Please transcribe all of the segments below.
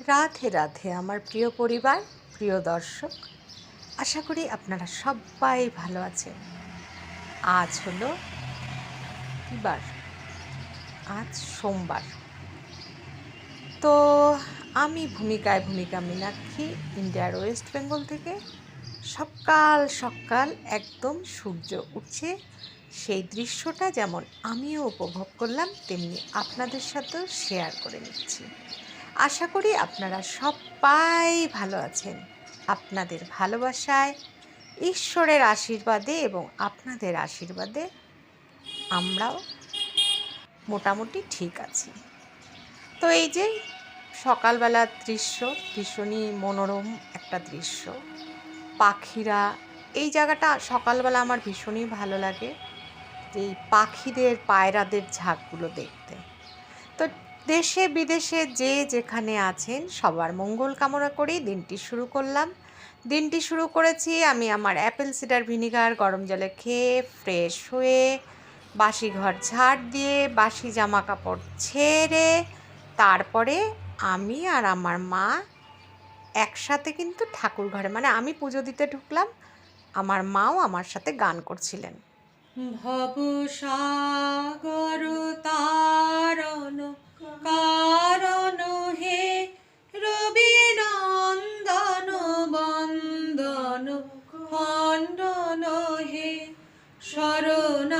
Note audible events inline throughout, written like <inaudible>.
রাধে রাধে আমার প্রিয় পরিবার, প্রিয় দর্শক। আশা করি আপনারা সবাই ভালো আছেন। আজ হলো বার আজ সোমবার। তো আমি ভূমিকায় ভূমিকা মীনাক্ষী, ইন্ডিয়ার ওয়েস্ট বেঙ্গল থেকে। সকাল সকাল একদম সূর্য উঠছে। সেই দৃশ্যটা যেমন আমিও উপভোগ করলাম, তেমনি আপনাদের সাথেও শেয়ার করে নিচ্ছি। আশা করি আপনারা সবাই ভালো আছেন। আপনাদের ভালোবাসায়, ঈশ্বরের আশীর্বাদে এবং আপনাদের আশীর্বাদে আমরাও মোটামুটি ঠিক আছি। তো এই যে সকালবেলার দৃশ্য, ভীষণই মনোরম একটা দৃশ্য। পাখিরা, এই জায়গাটা সকালবেলা আমার ভীষণই ভালো লাগে। এই পাখিদের, পায়রাদের ঝাঁকগুলো দেখতে। তো দেশে বিদেশে যে যেখানে আছেন, সবার মঙ্গল কামনা করেই দিনটি শুরু করলাম। দিনটি শুরু করেছি আমি আমার অ্যাপেল সিডার ভিনিগার, গরম জলে খেয়ে, ফ্রেশ হয়ে, বাসি ঘর ঝাড় দিয়ে, বাসি জামা কাপড় ছেড়ে, তারপরে আমি আর আমার মা একসাথে কিন্তু ঠাকুর ঘরে মানে আমি পুজো দিতে ঢুকলাম, আমার মাও আমার সাথে গান করছিলেন। ভব সাগর তারণ কারণ হে রবি নন্দন বন্দন খণ্ডন হে শরণাগত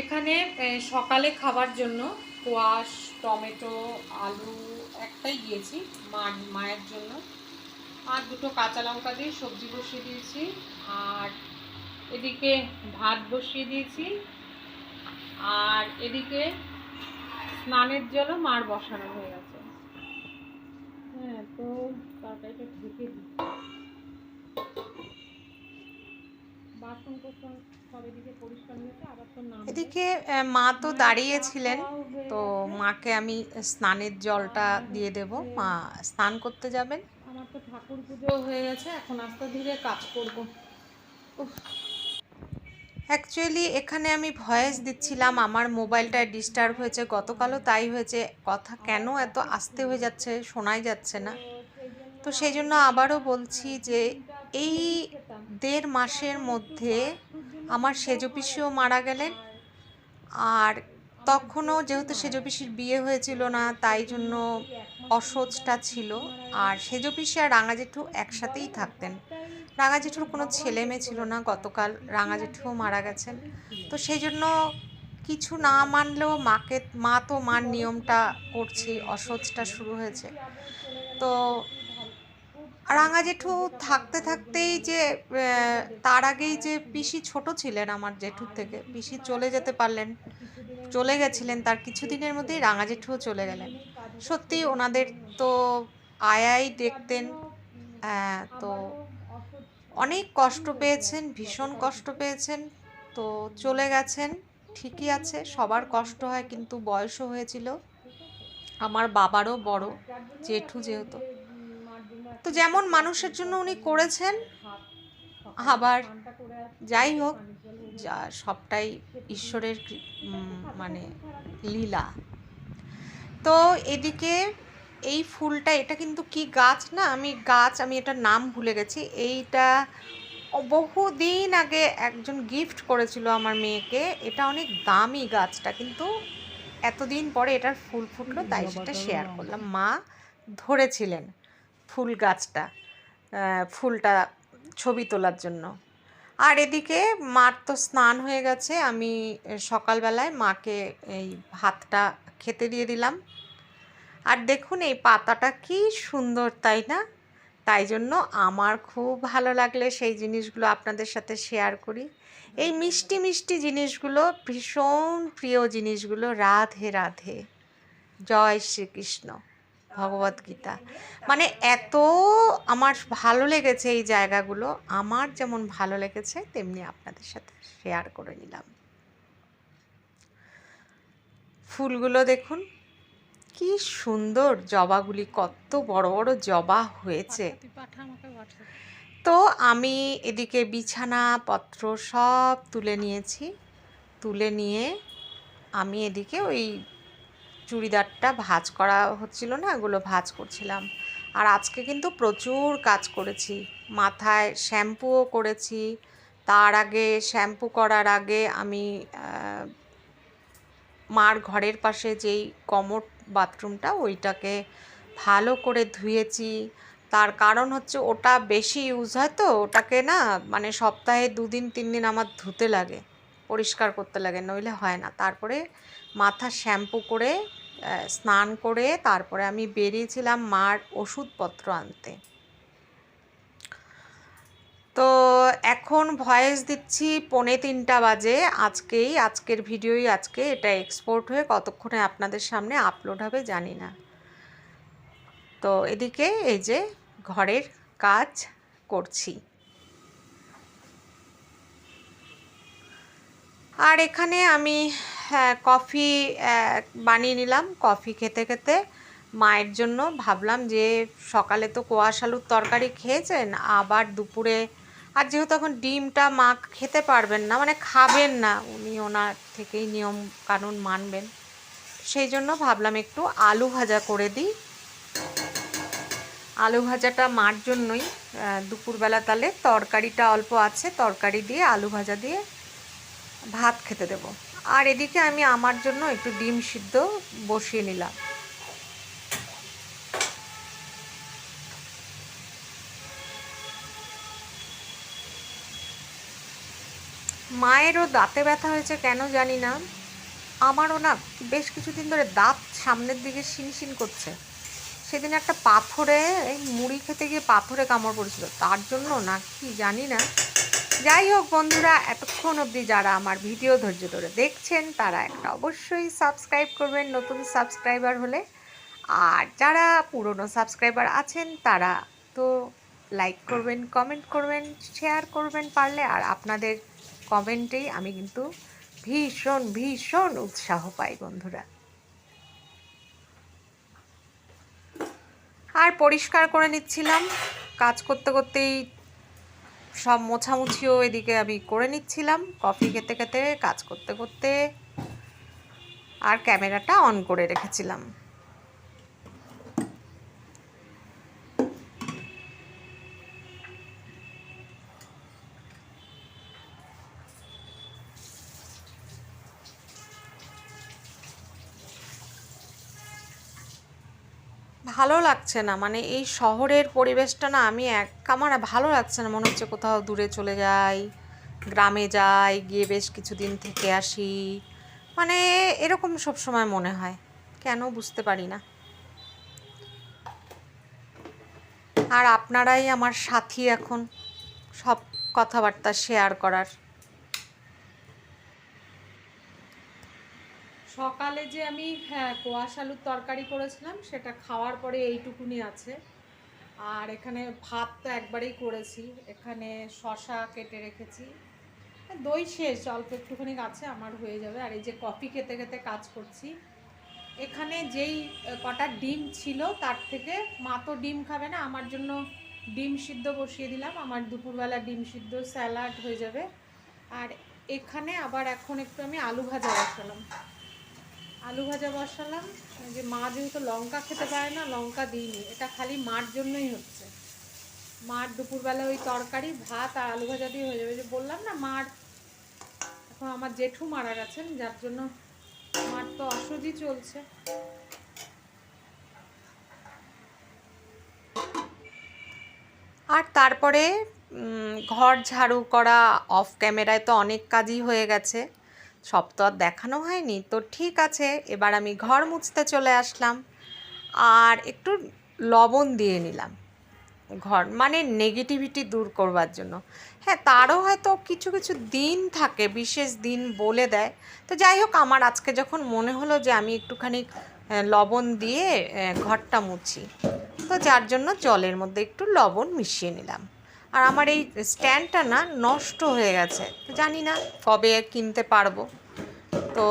এখানে সকালে খাবার জন্য কোয়াশ টমেটো, আলু একটাই দিয়েছি মা মায়ের জন্য। আর দুটো কাঁচা লঙ্কা দিয়ে সবজি বসিয়ে দিয়েছি, আর এদিকে ভাত বসিয়ে দিয়েছি, আর এদিকে স্নানের জলও মার বসানো হয়ে গেছে। হ্যাঁ তো তরকারিটা ঢেকে দিই। বাসন কোসন এদিকে মা তো দাঁড়িয়েছিলেন তো মাকে আমি স্নানের জলটা দিয়ে দেব। মা স্নান করতে যাবেন? আমার তো ঠাকুর পুজো হয়ে গেছে এখন আস্তে ধীরে কাজ করব। অ্যাকচুয়ালি এখানে আমি ভয়েস দিচ্ছিলাম আমার মোবাইলটা ডিস্টার্ব হয়েছে গতকালও তাই হয়েছে। কথা কেন এত আস্তে হয়ে যাচ্ছে শোনাই যাচ্ছে না। তো সেই জন্য আবারও বলছি যে এই দেড় মাসের মধ্যে আমার সেজ পিসিও মারা গেলেন। আর তখনও যেহেতু সেজ পিসির বিয়ে হয়েছিল না, তাই জন্য অসহজটা ছিল। আর সেজ পিসি আর রাঙা জেঠু একসাথেই থাকতেন। রাঙা জেঠুর কোনো ছেলে মেয়ে ছিল না, গতকাল রাঙা জেঠুও মারা গেছেন। তো সেই জন্য কিছু না মানলেও মাকে, মা তো মার নিয়মটা করছি অসহজটা শুরু হয়েছে। তো রাঙা জেঠু থাকতে থাকতেই যে তার আগেই যে পিসি ছোট ছিলেন আমার জেঠুর থেকে, পিসি চলে যেতে পারলেন, চলে গেছিলেন, তার কিছুদিনের মধ্যেই রাঙা জেঠুও চলে গেলেন। সত্যি ওনাদের তো আয়াই দেখতেন তো অনেক কষ্ট পেয়েছেন, ভীষণ কষ্ট পেয়েছেন, তো চলে গেছেন, ঠিকই আছে, সবার কষ্ট হয়, কিন্তু বয়সও হয়েছিল। আমার বাবারও বড়, জেঠু যেহেতু। তো যেমন মানুষের জন্য উনি করেছেন, আবার যাই হোক, যা সবটাই ঈশ্বরের মানে লীলা। তো এদিকে এই ফুলটা, এটা কিন্তু কি গাছ না? আমি গাছ, আমি এটার নাম ভুলে গেছি। এইটা বহুদিন আগে একজন গিফট করেছিল আমার মেয়েকে। এটা অনেক দামি গাছটা, কিন্তু এতদিন পরে এটার ফুল ফুটলো, তাই সেটা শেয়ার করলাম। মা ধরেছিলেন। ফুল গাছটা ফুলটা ছবি তোলার জন্য। আর এদিকে মার তো স্নান হয়ে গেছে, আমি সকালবেলায় মাকে এই ভাতটা খেতে দিয়ে দিলাম। আর দেখুন এই পাতাটা কি সুন্দর, তাই না? তাই জন্য আমার খুব ভালো লাগলে সেই জিনিসগুলো আপনাদের সাথে শেয়ার করি। এই মিষ্টি মিষ্টি জিনিসগুলো, ভীষণ প্রিয় জিনিসগুলো, রাধে রাধে। জয় শ্রীকৃষ্ণ। ভগবত গীতা। মানে এত আমার ভালো লেগেছে এই জায়গাগুলো আমার যেমন ভালো লেগেছে তেমনি আপনাদের সাথে শেয়ার করে নিলাম। ফুলগুলো দেখুন কি সুন্দর জবাগুলি কত বড় বড় জবা হয়েছে। তো আমি এদিকে বিছানা পত্র সব তুলে নিয়েছি। তুলে নিয়ে আমি এদিকে ওই চুড়িদারটা ভাজ করা হচ্ছিল না ওগুলো ভাজ করছিলাম। আর আজকে কিন্তু প্রচুর কাজ করেছি। মাথায় শ্যাম্পুও করেছি। তার আগে শ্যাম্পু করার আগে আমি মার ঘরের পাশে যেই কমোড বাথরুমটা, ওইটাকে ভালো করে ধুয়েছি। তার কারণ হচ্ছে ওটা বেশি ইউজ হয় তো, ওটাকে না মানে সপ্তাহে দুদিন তিন দিন আমার ধুতে লাগে, পরিষ্কার করতে লাগে, নইলে হয় না। তারপরে মাথা শ্যাম্পু করে স্নান করে তারপরে আমি বেরিয়েছিলাম মার ওষুধপত্র আনতে। তো এখন ভয়েস দিচ্ছি পৌনে তিনটা বাজে, আজকেই, আজকের ভিডিওই আজকে, এটা এক্সপোর্ট হয়ে কতক্ষণে আপনাদের সামনে আপলোড হবে জানি না। তো এদিকে এই যে ঘরের কাজ করছি। আর এখানে আমি কফি বানিয়ে নিলাম। কফি খেতে খেতে মায়ের জন্য ভাবলাম যে সকালে তো কোয়াশ আলুর তরকারি খেয়েছেন, আবার দুপুরে আর যেহেতু এখন ডিমটা মা খেতে পারবেন না মানে খাবেন না, উনি ওনার থেকেই নিয়ম কানুন মানবেন। সেই জন্য ভাবলাম একটু আলু ভাজা করে দিই। আলু ভাজাটা মার জন্যই দুপুরবেলা তাহলে তরকারিটা অল্প আছে, তরকারি দিয়ে, আলু ভাজা দিয়ে ভাত খেতে দেব। আর এদিকে আমি আমার জন্য একটু ডিম সিদ্ধ বসিয়ে নিলাম। মায়েরও দাঁতে ব্যথা হয়েছে কেন জানি না। আমারও না বেশ কিছুদিন ধরে দাঁত সামনের দিকে শিনশিন করছে। সেদিন একটা পাথরে মুড়ি খেতে গিয়ে পাথরে কামড় পড়েছিল। তার জন্য না কি জানি না যাই হোক বন্ধুরা, এতক্ষণ অবধি যারা আমার ভিডিও ধৈর্য ধরে দেখছেন, তারা একটা অবশ্যই সাবস্ক্রাইব করবেন, নতুন সাবস্ক্রাইবার হলে। আর যারা পুরনো সাবস্ক্রাইবার আছেন, তারা তো লাইক করবেন কমেন্ট করবেন শেয়ার করবেন পারলে। আর আপনাদের কমেন্টেই আমি কিন্তু ভীষণ ভীষণ উৎসাহ পাই বন্ধুরা। আর পরিষ্কার করে নিচ্ছিলাম। কাজ করতে করতেই সব মোছামুছিও এদিকে আমি করে নিচ্ছিলাম। কফি খেতে খেতে, কাজ করতে করতে আর ক্যামেরাটা অন করে রেখেছিলাম। ভালো লাগছে না। মানে এই শহরের পরিবেশটা না আমি এক, আমার ভালো লাগছে না। মনে হচ্ছে কোথাও দূরে চলে যাই, গ্রামে যাই, গিয়ে বেশ কিছুদিন থেকে আসি। মানে এরকম সব সময় মনে হয়। কেন বুঝতে পারি না। আর আপনারাই আমার সাথী এখন। সব কথাবার্তা শেয়ার করার। সকালে যে আমি হ্যাঁ কোয়াশ আলুর তরকারি করেছিলাম, সেটা খাওয়ার পরে এইটুকুনি আছে। আর এখানে ভাত তো একবারেই করেছি। এখানে শশা কেটে রেখেছি। দই শেষ, অল্প একটুখানি আছে, আমার হয়ে যাবে। আর এই যে কফি খেতে খেতে কাজ করছি। এখানে যেই কটা ডিম ছিল, তার থেকে মা তো ডিম খাবে না, আমার জন্য ডিম সিদ্ধ বসিয়ে দিলাম। আমার দুপুরবেলা ডিম সিদ্ধ, স্যালাড হয়ে যাবে। আর এখানে আবার এখন একটু আমি আলু ভাজা বসালাম। আলু ভাজা বসালাম। যে মা যেহেতু লঙ্কা খেতে পারে না, লঙ্কা দিইনি। এটা খালি মার জন্যই হচ্ছে। মার দুপুরবেলা ওই তরকারি, ভাত আর আলু ভাজা দিয়ে হয়ে যাবে। যে বললাম না, মার এখন আমার জেঠু মারা গেছেন, যার জন্য মার তো অসুখ চলছে। আর তারপরে ঘর ঝাড়ু করা অফ ক্যামেরায় তো অনেক কাজই হয়ে গেছে। সব তো আর দেখানো হয়নি, তো ঠিক আছে, এবার আমি ঘর মুছতে চলে আসলাম। আর একটু লবণ দিয়ে নিলাম। ঘর মানে নেগেটিভিটি দূর করবার জন্য। হ্যাঁ তারও হয়তো কিছু কিছু দিন থাকে, বিশেষ দিন বলে দেয়। তো যাই হোক, আমার আজকে যখন মনে হলো যে আমি একটুখানি লবণ দিয়ে ঘরটা মুছি, তো যার জন্য জলের মধ্যে একটু লবণ মিশিয়ে নিলাম। আর আমার এই স্ট্যান্ডটা না নষ্ট হয়ে গেছে। তো জানি না কবে কিনতে পারব। তো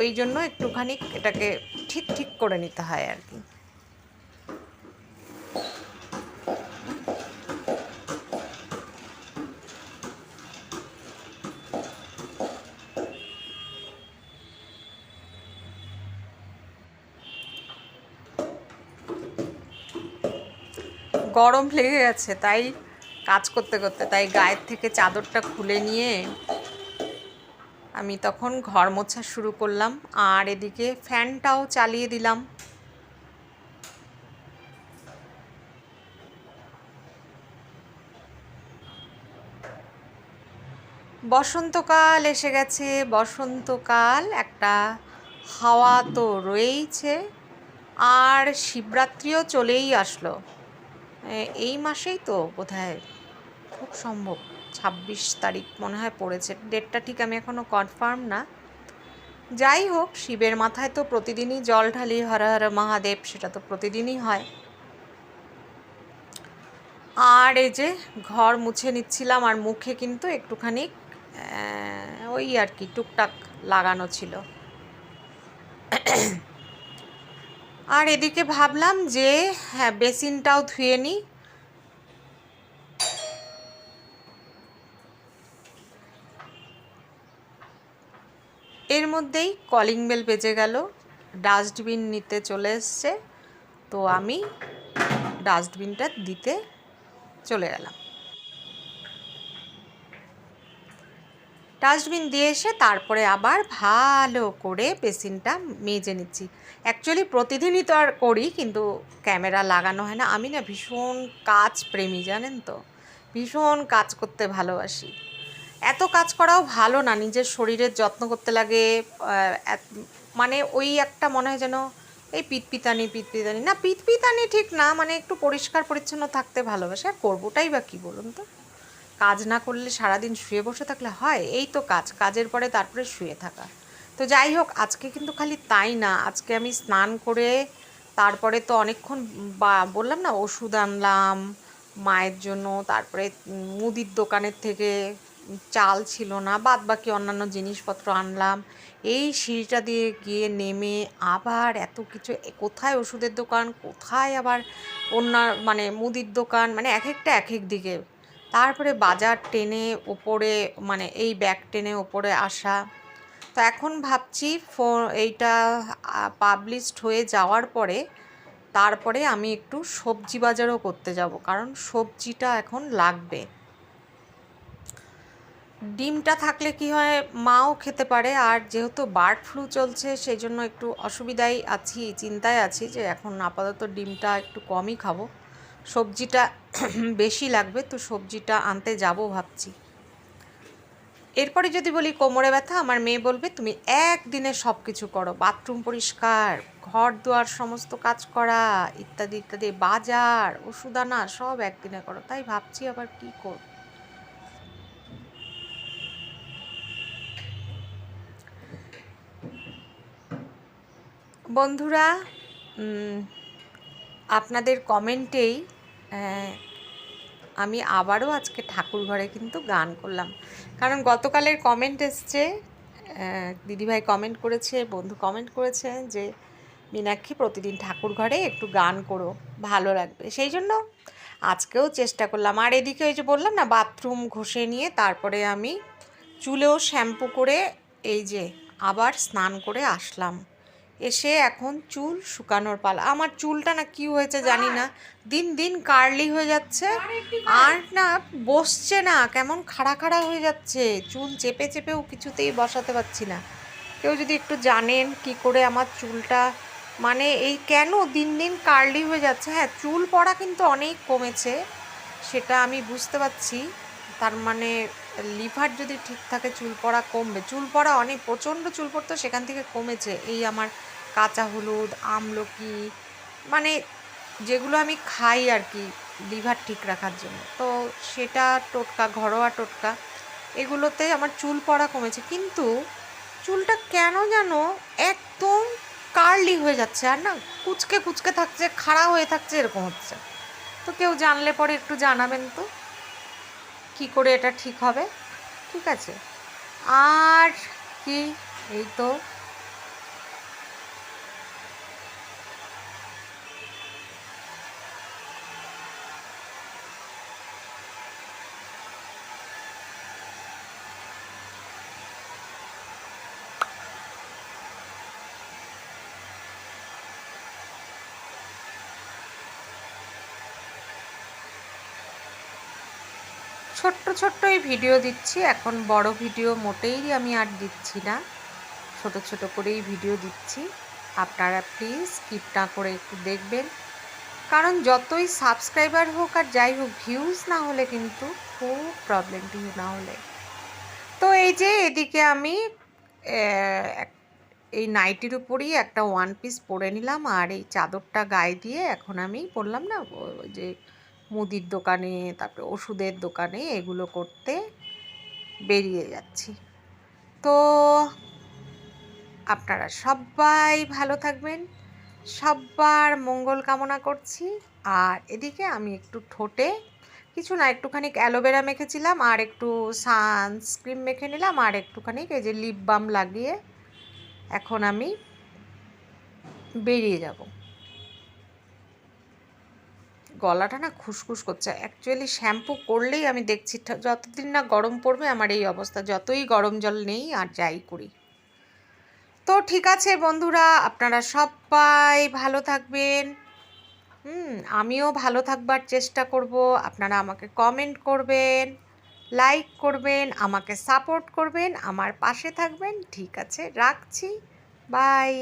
ওই জন্য একটুখানি এটাকে ঠিক ঠিক করে নিতে হয় আর কি। গরম লেগে গেছে, তাই কাজ করতে করতে তাই গায়ের থেকে চাদরটা খুলে নিয়ে আমি তখন ঘর মোছা শুরু করলাম আর এদিকে ফ্যানটাও চালিয়ে দিলাম। বসন্তকাল এসে গেছে, বসন্তকাল একটা হাওয়া তো রয়েইছে আর শিবরাত্রিও চলেই আসলো। এই মাসেই তো বোধহয় খুব সম্ভব। ছাব্বিশ তারিখ মনে হয় পড়েছে। ডেটটা ঠিক আমি এখনও কনফার্ম না। যাই হোক, শিবের মাথায় তো প্রতিদিনই জল ঢালি, হর হর মহাদেব, সেটা তো প্রতিদিনই হয়। আর এই যে ঘর মুছে নিচ্ছিলাম আর মুখে কিন্তু একটুখানি ওই আর কি, টুকটাক লাগানো ছিল। আর এদিকে ভাবলাম যে হ্যাঁ বেসিনটাও ধুয়ে নিই। এর মধ্যেই কলিং বেল বেজে গেল। ডাস্টবিন নিতে চলে এসছে। তো আমি ডাস্টবিনটা দিতে চলে গেলাম। ডাস্টবিন দিয়ে এসে তারপরে আবার ভালো করে বেসিনটা মেজে নিচ্ছি। অ্যাকচুয়ালি প্রতিদিনই তো আর করি, কিন্তু ক্যামেরা লাগানো হয় না। আমি না ভীষণ কাজ প্রেমী, জানেন তো? ভীষণ কাজ করতে ভালোবাসি। এত কাজ করাও ভালো না, নিজের শরীরের যত্ন করতে লাগে মানে ওই একটা মনে হয় যেন এই পিতপিতানি পিতপিতানি, না পিতপিতানি ঠিক না মানে একটু পরিষ্কার পরিচ্ছন্ন থাকতে ভালোবাসে, আর করবোটাই বা কী বলুন তো? কাজ না করলে সারাদিন শুয়ে বসে থাকলে হয়, এই তো কাজ, কাজের পরে তারপরে শুয়ে থাকা। তো যাই হোক, আজকে কিন্তু খালি তাই না, আজকে আমি স্নান করে তারপরে তো অনেকক্ষণ বা, বললাম না, ওষুধ আনলাম, মায়ের জন্য, তারপরে মুদির দোকানের থেকে চাল ছিল না বাদ বাকি অন্যান্য জিনিসপত্র আনলাম। এই সিঁড়িটা দিয়ে গিয়ে নেমে আবার এত কিছু কোথায় ওষুধের দোকান, কোথায় আবার অন্য মানে মুদির দোকান মানে এক একটা এক এক দিকে। তারপরে বাজার টেনে ওপরে মানে এই ব্যাগ টেনে ওপরে আসা। তো এখন ভাবছি ফো, এইটা পাবলিশড হয়ে যাওয়ার পরে, তারপরে আমি একটু সবজি বাজারও করতে যাব। কারণ সবজিটা এখন লাগবে। ডিমটা থাকলে কি হয়, মাও খেতে পারে। আর যেহেতু বার্ড ফ্লু চলছে সেই জন্য একটু অসুবিধাই আছি, চিন্তায় আছি যে এখন আপাতত ডিমটা একটু কমই খাব। সবজিটা <clears throat> বেশি লাগবে, তো সবজিটা আনতে যাব ভাবছি। এরপরে যদি বলি কোমরে ব্যথা, আমার মেয়ে বলবে, তুমি একদিনে সব কিছু করো। বাথরুম পরিষ্কার, ঘর দুয়ার সমস্ত কাজ করা, ইত্যাদি ইত্যাদি, বাজার, ওষুধ আনা, সব একদিনে করো। তাই ভাবছি আবার কি করব। বন্ধুরা আপনাদের কমেন্টেই আমি আবারও আজকে ঠাকুর ঘরে কিন্তু গান করলাম। কারণ গতকালের কমেন্ট এসছে দিদিভাই কমেন্ট করেছে, বন্ধু কমেন্ট করেছে যে, মীনাক্ষী, প্রতিদিন ঠাকুর ঘরে একটু গান করো, ভালো লাগবে। সেই জন্য আজকেও চেষ্টা করলাম। আর এদিকে ওই যে বললাম না, বাথরুম ঘষে নিয়ে তারপরে আমি চুলেও শ্যাম্পু করে, এই যে আবার স্নান করে আসলাম। এসে এখন চুল শুকানোর পালা। আমার চুলটা না কি হয়েছে জানি না। দিন দিন কার্লি হয়ে যাচ্ছে। আর না, বসছে না। কেমন খাড়া খাড়া হয়ে যাচ্ছে। চুল চেপে চেপেও কিছুতেই বসাতে পারছি না। কেউ যদি একটু জানেন কি করে আমার চুলটা মানে এই কেন দিন দিন কার্লি হয়ে যাচ্ছে? হ্যাঁ চুল পড়া কিন্তু অনেক কমেছে, সেটা আমি বুঝতে পারছি। তার মানে লিভার যদি ঠিক থাকে, চুল পড়া কমবে। চুল পড়া অনেক, প্রচণ্ড চুল পড়তো, সেখান থেকে কমেছে। এই আমার কাঁচা হলুদ, আমলকি মানে যেগুলো আমি খাই আর কি লিভার ঠিক রাখার জন্য। তো সেটা টোটকা, ঘরোয়া টোটকা, এগুলোতে আমার চুল পড়া কমেছে। কিন্তু চুলটা কেন যেন একদম কার্লি হয়ে যাচ্ছে আর না, কুচকে কুচকে থাকছে, খাড়া হয়ে থাকছে, এরকম হচ্ছে। তো কেউ জানলে পরে একটু জানাবেন তো, কি করে এটা ঠিক হবে? ঠিক আছে। আর কি, এই তো ছোট্ট ছোট্ট এই ভিডিও দিচ্ছি। এখন বড় ভিডিও মোটেই আমি আর দিচ্ছি না। ছোট ছোট করেই ভিডিও দিচ্ছি। আপনারা প্লিজ স্কিপ না করে একটু দেখবেন। কারণ যতই সাবস্ক্রাইবার হোক আর যাই হোক ভিউজ না হলে কিন্তু খুব প্রবলেম ভিউ না হলে। তো এই যে এদিকে আমি এই নাইটির উপরই একটা ওয়ান পিস পরে নিলাম। আর এই চাদরটা গায়ে দিয়ে এখন আমি বললাম না ওই যে মুদির দোকানে, তারপরে ওষুধের দোকানে এগুলো করতে বেরিয়ে যাচ্ছি। তো আপনারা সবাই ভালো থাকবেন, সবার মঙ্গল কামনা করছি। আর এদিকে আমি একটু ঠোঁটে কিছু না একটুখানি অ্যালোভেরা মেখেছিলাম আর একটু সানস্ক্রিন মেখে নিলাম আর একটুখানি এই যে লিপ বাম লাগিয়ে এখন আমি বেরিয়ে যাব। গলাটা না খুসখুস করছে। অ্যাকচুয়ালি শ্যাম্পু করলেই আমি দেখছি যতদিন না গরম পড়বে আমার এই অবস্থা, যতই গরম জল নেই আর যাই করি। তো ঠিক আছে বন্ধুরা, আপনারা সবাই ভালো থাকবেন। হুম, আমিও ভালো থাকবার চেষ্টা করব। আপনারা আমাকে কমেন্ট করবেন লাইক করবেন, আমাকে সাপোর্ট করবেন, আমার পাশে থাকবেন। ঠিক আছে, রাখছি। বাই